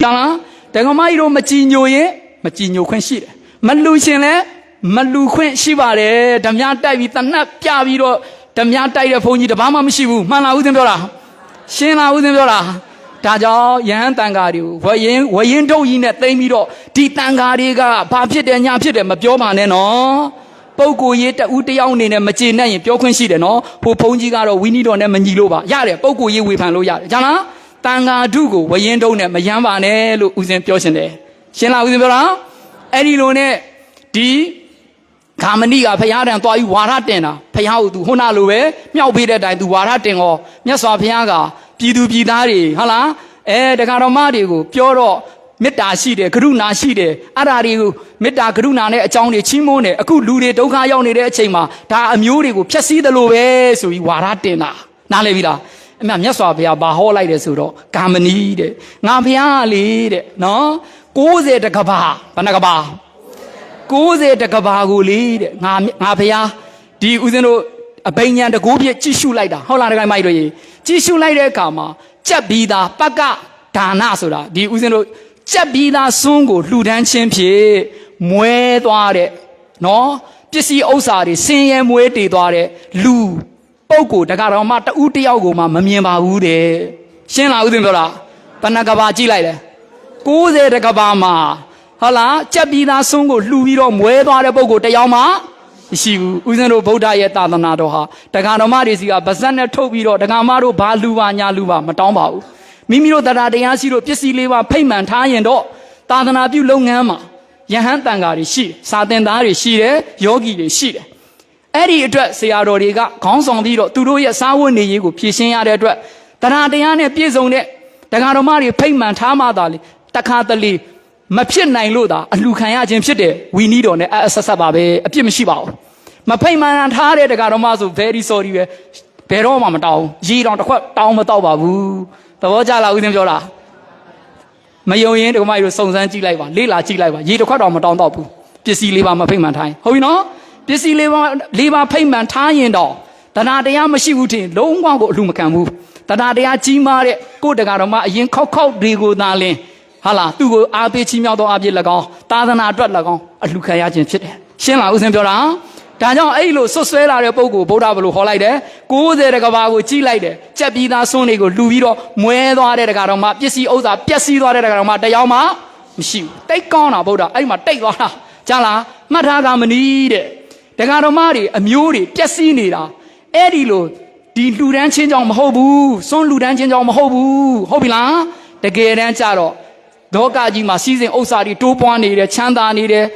ကြောင်လားတက္ကမကြီးတို့မကြည်ညိုရင်မကြည်ညိုခွင့်ရှိတယ်မလူရှင်လဲမလူခွင့်ရှိပါတယ်ဓမြတိုက်ပြီးတနတ်ပြပြီးတော့ဓမြတိုက်တဲ့ဘုန်းကြီးတပားမှမရှိဘူးမှန်လားဦးဇင်းပြောတာရှင်းလားဦးဇင်းပြောတာဒါကြောင့်ယဟန်တန်ဃာတွေကိုဝရင်ဝရင်တုတ်ကြီးနဲ့တိမ့်ပြီးတော့ဒီတန်ဃာတွေကဘာဖြစ်တယ်ညာဖြစ်တယ်မပြောပါနဲ့နော်ပုဂ္ဂိုလ်ရေးတဦးတယောက်အနေနဲ့မကျေနပ်ရင်ပြောခွင့်ရှိတယ်နော်ဟိုဘုန်းကြီးကတော့ဝိနည်းတော်နဲ့မညီလို့ပါရတယ်ပုဂ္ဂိုလ်ရေးဝေဖန်လို့ရတယ်ကြားလား တန်ဃာဓုကိုဝရင်တုံးနဲ့မယမ်းပါနဲ့လို့ဦးဇင်းပြောရှင်တယ်ရှင်းလားဦးဇင်းပြောတာအဲ့ဒီလိုနဲ့ဒီဂါမဏိကဖရာတန်သွားပြီးဝါရတင်တာဖရာကိုသူဟိုနာလိုပဲမြောက်ပေးတဲ့အတိုင်းသူဝါရတင်ရောမြတ်စွာဘုရားကပြည်သူပြည်သားတွေဟုတ်လားအဲတက္ကတော်မတွေကိုပြောတော့မေတ္တာရှိတယ်ကရုဏာရှိတယ်အဲ့ဒါတွေကိုမေတ္တာကရုဏာနဲ့အကြောင်းတွေချီးမွမ်းတယ်အခုလူတွေဒုက္ခရောက်နေတဲ့အချိန်မှာဒါအမျိုးတွေကိုဖျက်ဆီးတယ်လို့ပဲဆိုပြီးဝါရတင်တာနားလည်ပြီလား အမြတ်မြတ်စွာဘုရားဘာဟောလိုက်တယ်ဆိုတော့ကာမဏီတဲ့ငါဘုရားကလေတဲ့နော်60တကဘာဘယ်နှကဘာ60တကဘာကိုလေတဲ့ငါငါဘုရားဒီဦးဇင်းတို့အဘိညာဉ်တကူပြည့်ကြည့်ရှုလိုက်တာဟုတ်လားတကယ်မိုက်တို့ရေကြည့်ရှုလိုက်တဲ့အခါမှာကြက်ပြီးသားပကဒါနဆိုတာဒီဦးဇင်းတို့ကြက်ပြီးသားစွန်းကိုလှူဒန်းခြင်းဖြင့်မွဲသွားတဲ့နော်ပစ္စည်းဥစ္စာတွေဆင်းရဲမွဲတည်သွားတဲ့လူ ပုပ်ကိုတက္ကတော်မတဦးတယောက်ကိုမှမမြင်ပါဘူးတဲ့ရှင်းလားဦးသိမပြောလားဘဏ္ဍကဘာကြည့်လိုက်လေ60တကဘာမှာဟုတ်လားကြက်ပြီးသားဆုံးကိုလှူပြီးတော့မွဲသွားတဲ့ပုပ်ကိုတယောက်မှမရှိဘူးဦးဇင်းတို့ဗုဒ္ဓရဲ့သာသနာတော်ဟာတက္ကတော်မတွေစီကဗဇက်နဲ့ထုတ်ပြီးတော့တက္ကမတို့ဘာလူပါညာလူပါမတောင်းပါဘူးမိမိတို့တရားတရားရှိလို့ပစ္စည်းလေးပါဖိတ်မှန်ထားရင်တော့သာသနာပြုလုပ်ငန်းမှာယဟန်တန်ဃာတွေရှိတယ်စာသင်သားတွေရှိတယ်ယောဂီတွေရှိတယ် အဲ့ဒီအတွက်ဆရာတော်တွေကခေါင်းဆောင်ပြီးတော့သူတို့ရဲ့စားဝတ်နေရေးကိုဖြည့်ရှင်းရတဲ့အတွက်တရားတရားနဲ့ပြည့်စုံတဲ့တရားတော်မတွေဖိတ်မှန်ထားမှသာလေတခါတလေမဖြစ်နိုင်လို့သာအလှခံရခြင်းဖြစ်တယ်ဝီနီးတော်နဲ့အအဆက်ဆက်ပါပဲအပြစ်မရှိပါဘူးမဖိတ်မှန်ထားတဲ့တရားတော်မဆို very sorry ပဲဘယ်တော့မှမတောင်းရေတောင်တစ်ခွက်တောင်းမတော့ပါဘူးသဘောကျလားဦးသင်းပြောလားမယုံရင်ဒီကမကြီးတို့စုံစမ်းကြည့်လိုက်ပါလေ့လာကြည့်လိုက်ပါရေတစ်ခွက်တော့မတောင်းတော့ဘူးပစ္စည်းလေးပါမဖိတ်မှန်ထားရင်ဟုတ်ပြီနော် ပစ္စည်းလေးပါလေးပါဖိတ်မှန်ထားရင်တော့တရားတရားမရှိဘူးထင်လုံးဝကိုအလှမခံဘူးတရားတရားကြီးမားတဲ့ကိုယ်တကာတော်မှအရင်ခောက်ခောက်တွေကိုသာလင်းဟာလားသူ့ကိုအားပေးချီးမြှောက်တော့အပြစ်၎င်းသာသနာအတွက်၎င်းအလှခံရခြင်းဖြစ်တယ်ရှင်းလားဦးစင်ပြောတာဒါကြောင့်အဲ့လိုဆွတ်ဆွဲလာတဲ့ပုံကိုဗုဒ္ဓဘလို့ဟောလိုက်တယ်60တကဘာကိုကြီးလိုက်တယ်ကြက်ပြီးသားစွန်းတွေကိုလှူပြီးတော့မွဲသွားတဲ့တကတော်မှပစ္စည်းဥစ္စာပျက်စီးသွားတဲ့တကတော်မှတယောက်မှမရှိဘူးတိတ်ကောင်းတာဗုဒ္ဓအဲ့မှာတိတ်သွားတာကြားလားမှတ်ထားကမနီးတဲ့ တကတော်မတွေအမျိုးတွေပျက်စီးနေတာအဲ့ဒီလိုဒီလှူဒန်းချင်းကြောင့်မဟုတ်ဘူးစွန်းလှူဒန်းချင်းကြောင့်မဟုတ်ဘူးဟုတ်ပြီလားတကယ်တမ်းကျတော့ဒေါကကြီးမှာစီးစဉ်ဥစ္စာတွေတိုးပွားနေတယ်ချမ်းသာနေတယ်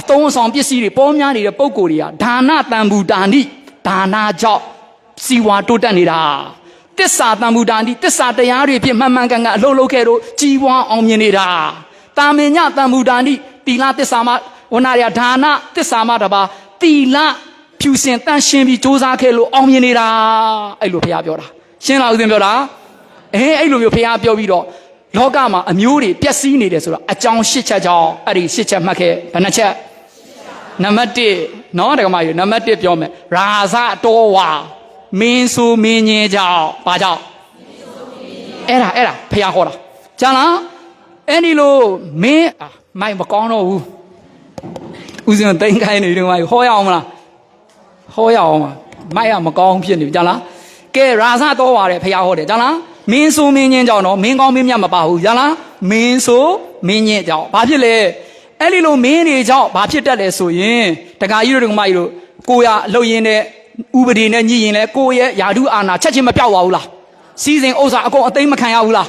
အသုံးအဆောင်ပစ္စည်းတွေပေါ်များနေတဲ့ပုံကိုယ်တွေကဒါနတန်ဘူးတာနိဒါနကြောင့်စီဝါတိုးတက်နေတာတစ္ဆာတန်ဘူးတာနိတစ္ဆာတရားတွေဖြစ်မှန်မှန်ကန်ကန်အလုံးလုံးခဲ့တော့ကြီးပွားအောင်မြင်နေတာတာမင်ညတန်ဘူးတာနိတီလာတစ္ဆာမဝနာရဒါနတစ္ဆာမတပါ တီလာဖြူစင်တန့်ရှင်းပြီးစ조사ခဲ့လို့အောင်မြင်နေတာအဲ့လိုဘုရားပြောတာရှင်းလားဦးဇင်းပြောတာအဲအဲ့လိုမျိုးဘုရားပြောပြီးတော့လောကမှာအမျိုးတွေပျက်စီးနေတယ်ဆိုတော့အကြောင်းရှစ်ချက်ကြောင့်အဲ့ဒီရှစ်ချက်မှတ်ခဲ့ဘယ်နှချက်နံပါတ်1နော်တက္ကမကြီးနံပါတ်1ပြောမယ်ရာဇတော်ဝါမင်းဆိုမင်းကြီးကြောင့်ဘာကြောင့်အဲ့ဒါအဲ့ဒါဖះဟောတာကျန်လားအဲ့ဒီလိုမင်းအာမိုက်မကောင်းတော့ဘူး ဦးဇင်းတိန်ခိုင်းနေတယ်မဟောရအောင်မလားဟောရအောင်မမိုက်ကမကောင်းဖြစ်နေပြီကျန်လားကဲရာဇတော်ဝါတယ်ဖះဟောတယ်ကျန်လားမင်းဆိုမင်းချင်းကြောင့်တော့မင်းကောင်းမင်းမြတ်မပါဘူးရလားမင်းဆိုမင်းချင်းကြောင့်ဘာဖြစ်လဲအဲ့ဒီလိုမင်းတွေကြောင့်ဘာဖြစ်တတ်လဲဆိုရင်တခါကြီးတို့ဒကမကြီးတို့ကိုရအလုပ်ရင်းနဲ့ဥပဒေနဲ့ညှိရင်လဲကိုရဲ့ယာဓုအာနာချက်ချင်းမပြောက်ပါဘူးလားစီစဉ်ဥစ္စာအကုန်အသိမခံရဘူးလား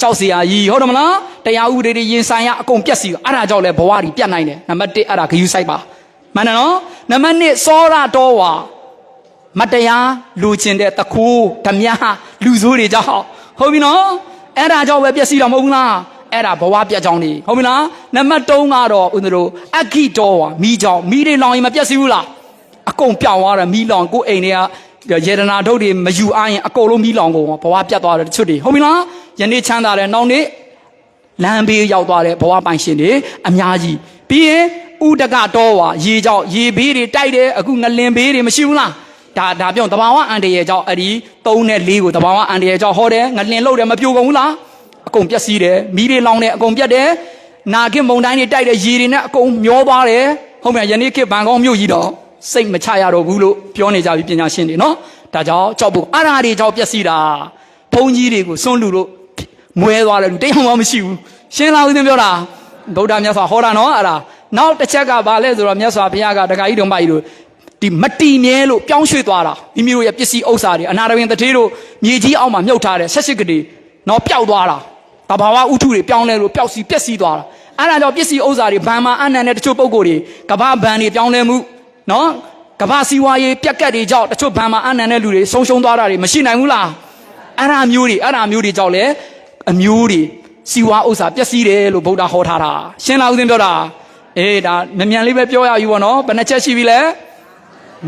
ကြောက်စရာကြီးဟုတ်တယ်မလားတရားဥပဒေတွေရင်ဆိုင်ရအကုန်ပြက်စီအဲ့ဒါကြောင့်လဲဘဝကြီးပြတ်နိုင်တယ်နံပါတ်1အဲ့ဒါဂယူဆိုင်ပါမှန်တယ်နော်နံပါတ်2စောရတော်ဝါမတရားလူကျင်တဲ့တကူဓမြလူဆိုးတွေကြောင့်ဟုတ်ပြီနော်အဲ့ဒါကြောင့်ပဲပြက်စီတာမဟုတ်ဘူးလားအဲ့ဒါဘဝပြက်ကြောင်းနေဟုတ်ပြီလားနံပါတ်3ကတော့ဦးတို့အဂိတော်ဝါမိကြောင်းမိတွေလောင်ရင်မပြက်စီဘူးလားအကုန်ပြောင်းသွားတယ်မိလောင်ကိုအိမ်တွေကယေဒနာထုတ်တွေမယူအရင်အကုန်လုံးမိလောင်ကုန်ဘဝပြတ်သွားတယ်တချို့တွေဟုတ်ပြီလား ယနေ့ချမ်းသာတယ်နောက်နေ့လမ်းဘေးရောက်သွားတဲ့ဘဝပိုင်ရှင်တွေအများကြီးပြီးရင်ဥဒကတော်ဝါရေကြောင့်ရေဘေးတွေတိုက်တယ်အခုငလင်ဘေးတွေမရှိဘူးလားဒါဒါပြောတဘာဝအန်တရေကြောင့်အဲ့ဒီ3နဲ့4ကိုတဘာဝအန်တရေကြောင့်ဟောတယ်ငလင်လို့တယ်မပြိုကုန်ဘူးလားအကုန်ပျက်စီးတယ်မီးတွေလောင်တယ်အကုန်ပြတ်တယ်နာခင်မုန်တိုင်းတွေတိုက်တယ်ရေတွေနဲ့အကုန်မျောသွားတယ်ဟုတ်မြတ်ယနေ့ခေတ်ဘန်ကောင်းမြို့ကြီးတော့စိတ်မချရတော့ဘူးလို့ပြောနေကြပြီပညာရှင်တွေနော်ဒါကြောင့်ကြောက်ဖို့အရာတွေကြောင့်ပျက်စီးတာဘုန်းကြီးတွေကိုစွန့်လူလို့ မွဲသွားတယ်လူတရားမှမရှိဘူးရှင်းလားဦးသင်ပြောတာဗုဒ္ဓမြတ်စွာဟောတာနော်အဲ့ဒါနောက်တစ်ချက်ကဘာလဲဆိုတော့မြတ်စွာဘုရားကတခါကြီးတော်မကြီးတို့ဒီမတီမြဲလို့ပြောင်းရွှေ့သွားတာမိမိတို့ရဲ့ပစ္စည်းဥစ္စာတွေအနာရဝင်တထေးတို့မြေကြီးအောက်မှာမြုပ်ထားတဲ့ဆက်ရှိကလေးနော်ပျောက်သွားတာတဘာဝဥထုတွေပြောင်းလဲလို့ပျောက်စီပျက်စီးသွားတာအဲ့ဒါကြောင့်ပစ္စည်းဥစ္စာတွေဘန်မှာအနံ့တဲ့တချို့ပုံကိုယ်တွေကဘာဘန်တွေပြောင်းလဲမှုနော်ကဘာစီဝါရေးပြက်ကတ်တွေကြောင့်တချို့ဘန်မှာအနံ့တဲ့လူတွေဆုံးရှုံးသွားတာတွေမရှိနိုင်ဘူးလားအဲ့ဒါမျိုးတွေအဲ့ဒါမျိုးတွေကြောင့်လေ အမျိုးတွေစီဝါဥစ္စာပျက်စီးတယ်လို့ဗုဒ္ဓဟောထားတာရှင်းလားဦးဇင်းပြောတာအေးဒါမြန်မြန်လေးပဲပြောရယူပါနော်ဘယ်နှချက်ရှိပြီလဲ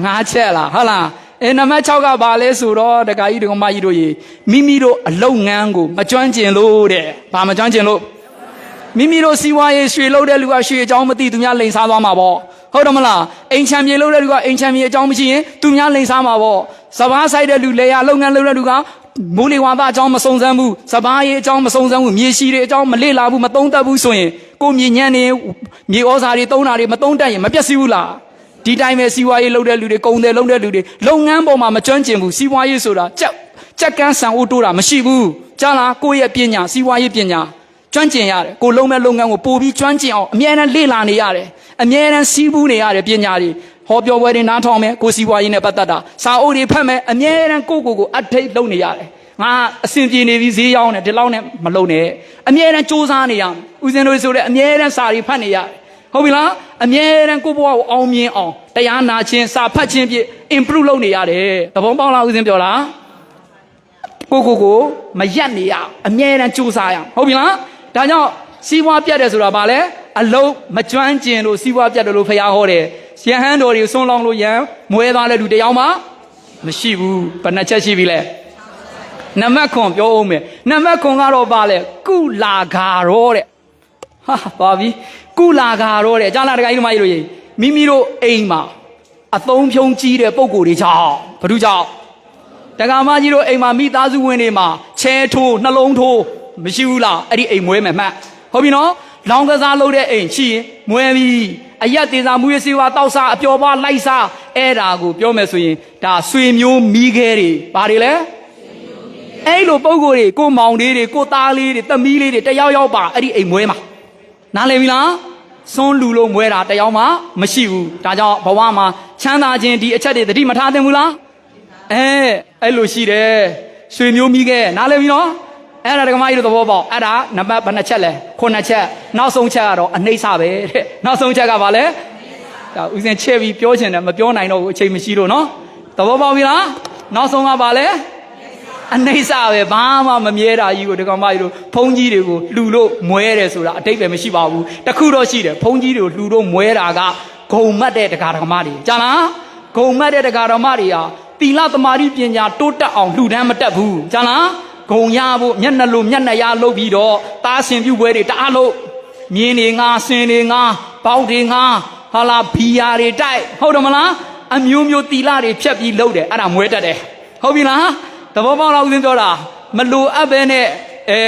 ငါးချက်လားဟုတ်လားအဲနံပါတ်6ကဘာလဲဆိုတော့တခါကြီးဒကမကြီးတို့ရေမိမိတို့အလုတ်ငန်းကိုမကျွမ်းကျင်လို့တဲ့ဘာမကျွမ်းကျင်လို့မိမိတို့စီဝါရေးရွှေလို့တဲ့လူကရွှေအကြောင်းမသိသူများလိန်စားသွားမှာပေါ့ဟုတ်တယ်မလားအိမ်ချမ်းမြေလို့တဲ့လူကအိမ်ချမ်းမြေအကြောင်းမရှိရင်သူများလိန်စားမှာပေါ့စပားဆိုင်တဲ့လူလေယာလုပ်ငန်းလုပ်တဲ့လူက မိုးလေဝါသအကြောင်းမစုံစမ်းဘူးစပားရေးအကြောင်းမစုံစမ်းဘူးမြေရှိတွေအကြောင်းမလေ့လာဘူးမသုံးသပ်ဘူးဆိုရင်ကိုမြေညံ့နေမြေဩဇာတွေသုံးတာတွေမသုံးတတ်ရင်မပျက်စီးဘူးလားဒီတိုင်းပဲစီးပွားရေးလုပ်တဲ့လူတွေကုန်တယ်လုပ်တဲ့လူတွေလုပ်ငန်းပေါ်မှာမကျွမ်းကျင်ဘူးစီးပွားရေးဆိုတာကြက်ကြက်ကန်းဆန်အိုးတိုးတာမရှိဘူးကြားလားကိုယ့်ရဲ့ပညာစီးပွားရေးပညာကျွမ်းကျင်ရတယ်ကိုလုံးမဲ့လုပ်ငန်းကိုပို့ပြီးကျွမ်းကျင်အောင်အမြဲတမ်းလေ့လာနေရတယ်အမြဲတမ်းစီးပူးနေရတယ်ပညာတွေ ဟောပြောပွဲတွေနားထောင်မယ်ကိုစီးပွားရေးနဲ့ပတ်သက်တာစာအုပ်တွေဖတ်မယ်အမြဲတမ်းကိုယ့်ကိုယ်ကိုအထိတ်လုပ်နေရတယ်ငါအစဉ်ပြေနေပြီဈေးရောက်နေဒီလောက်နဲ့မလုံနဲ့အမြဲတမ်းစူးစမ်းနေရမယ်ဦးဇင်းတို့ဆိုတဲ့အမြဲတမ်းစာတွေဖတ်နေရတယ်ဟုတ်ပြီလားအမြဲတမ်းကိုယ့်ဘဝကိုအောင်မြင်အောင်တရားနာခြင်းစာဖတ်ခြင်းဖြင့် improve လုပ်နေရတယ်သဘောပေါက်လားဦးဇင်းပြောလားကိုကိုကိုမရက်နေရအောင်အမြဲတမ်းကြိုးစားရအောင်ဟုတ်ပြီလားဒါကြောင့်စီးပွားပြတ်တယ်ဆိုတာဘာလဲအလုံးမကျွမ်းကျင်လို့စီးပွားပြတ်တယ်လို့ဖျားဟောတယ် ရဟန်းတော်တွေဆွန်းလောင်းလို့ရန်မွဲသွားတဲ့လူတစ်ယောက်မှမရှိဘူးဘယ်နှချက်ရှိပြီလဲနံပါတ်ခွန်ပြောအောင်မယ်နံပါတ်ခွန်ကတော့ဘာလဲကုလာဂါရောတဲ့ဟာပါပြီကုလာကာတော့တဲ့ကြားလာတခါကြီးတို့မကြီးတို့ရေမိမိတို့အိမ်မှာအသုံးဖြုံးကြီးတဲ့ပုံကိုယ်တွေကြောင့်ဘာလို့ကြောင့်တက္ကမကြီးတို့အိမ်မှာမိသားစုဝင်တွေမှာချဲထိုးနှလုံးထိုးမရှိဘူးလားအဲ့ဒီအိမ်မွဲမယ်မှတ်ဟုတ်ပြီနော်လောင်ကစားလုပ်တဲ့အိမ်ရှိရင်မွဲပြီ အရက်တင်စားမူရစေဝါတောက်စားအပျော်ပါလိုက်စားအဲ့ဒါကိုပြောမယ်ဆိုရင်ဒါဆွေမျိုးမိခဲတွေဘာတွေလဲအဲ့လိုပုံကိုယ်တွေကိုမောင်လေးတွေကိုသားလေးတွေသမီးလေးတွေတယောက်ယောက်ပါအဲ့ဒီအိမ်မွဲမှာနားလည်ပြီလားစွန်းလူလို့မွဲတာတယောက်မှမရှိဘူးဒါကြောင့်ဘဝမှာချမ်းသာခြင်းဒီအချက်တွေသတိမထားသင့်ဘူးလားအဲအဲ့လိုရှိတယ်ရွှေမျိုးမိခဲ့နားလည်ပြီနော် အဲ့ဒါဒကမကြီးတို့သဘောပေါက်အဲ့ဒါနံပါတ်ဘယ်နှချက်လဲခုနှစ်ချက်နောက်ဆုံးချက်ကတော့အနှိမ့်စပဲတဲ့နောက်ဆုံးချက်ကဘာလဲဒါဦးစင်ချက်ပြီးပြောချင်တယ်မပြောနိုင်တော့ဘူးအချိန်မရှိလို့နော်သဘောပေါက်ပြီလားနောက်ဆုံးကဘာလဲအနှိမ့်စပဲဘာမှမမြဲတာကြီးကိုဒီကောင်မကြီးတို့ဖုံးကြီးတွေကိုလှူလို့မွဲတယ်ဆိုတာအတိတ်ပဲမရှိပါဘူးတခုတော့ရှိတယ်ဖုံးကြီးတွေကိုလှူလို့မွဲတာကဂုံမတ်တဲ့တရားဓမ္မတွေကြားလားဂုံမတ်တဲ့တရားဓမ္မတွေဟာသီလသမာဓိပညာတိုးတက်အောင်လှူဒန်းမတက်ဘူးကြားလား ဂုံရဖို့မျက်နှာလိုမျက်နှာရလုပ်ပြီးတော့တားရှင်ပြုပွဲတွေတအားလို့မြင်းတွေငါဆင်တွေငါပေါက်တွေငါဟာလာဘီယာတွေတိုက်ဟုတ်တယ်မလားအမျိုးမျိုးသီလတွေဖြတ်ပြီးလုပ်တယ်အဲ့ဒါမွဲတတ်တယ်ဟုတ်ပြီလားသဘောပေါက်လားဦးဇင်းပြောတာမလိုအပ်ပဲနဲ့အဲ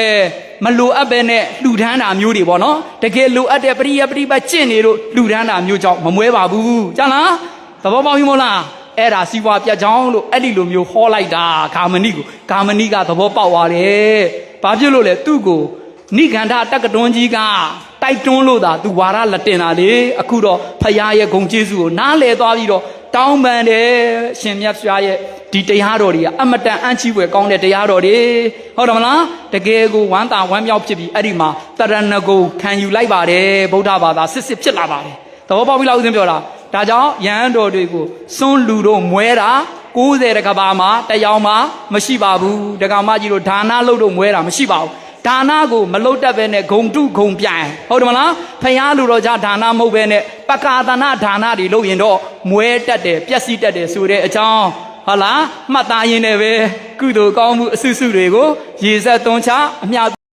မလိုအပ်ပဲနဲ့လှူဒန်းတာမျိုးတွေပေါ့နော်တကယ်လိုအပ်တဲ့ပရိယပရိပတ်ကျင့်နေလို့လှူဒန်းတာမျိုးကြောင့်မမွဲပါဘူးကြားလားသဘောပေါက်ပြီမို့လား အဲ့ဒါစီးပွားပြတ်ကြောင်းလို့အဲ့ဒီလိုမျိုးဟောလိုက်တာဂာမဏိကိုဂာမဏိကသဘောပေါက်သွားတယ်ဘာဖြစ်လို့လဲသူ့ကိုနိဂန္ဓတက္ကတွန်းကြီးကတိုက်တွန်းလို့သာသူဝါရလက်တင်တာလေအခုတော့ဖရာရဲ့ဂုံကျေးဇူးကိုနားလဲသွားပြီးတော့တောင်းပန်တယ်ရှင်မြတ်ဖရာရဲ့ဒီတရားတော်တွေကအမတန်အံ့ချီးဖွယ်ကောင်းတဲ့တရားတော်တွေဟုတ်တယ်မလားတကယ်ကိုဝမ်းသာဝမ်းမြောက်ဖြစ်ပြီးအဲ့ဒီမှာတရဏဂုံခံယူလိုက်ပါတယ်ဗုဒ္ဓဘာသာစစ်စစ်ဖြစ်လာပါတယ်သဘောပေါက်ပြီလားဦးဇင်းပြောတာ ဒါကြောင့်ယဟန်တော်တွေကိုစွန့်လူတို့မွဲတာ90တကဘာမှာတယောက်မှမရှိပါဘူးတက္ကမကြီးတို့ဒါနလုပ်တို့မွဲတာမရှိပါဘူးဒါနကိုမလုတ်တတ်ပဲနဲ့ဂုံတုဂုံပြိုင်ဟုတ်တယ်မလားဖယားလူတော်ကြဒါနမဟုတ်ပဲနဲ့ပကာသနာဒါနတွေလုပ်ရင်တော့မွဲတတ်တယ်ပျက်စီးတတ်တယ်ဆိုတဲ့အကြောင်းဟုတ်လားမှတ်သားရင်းနဲ့ပဲကုသိုလ်ကောင်းမှုအဆုစုတွေကိုရေဆက်သွန်းချအမြ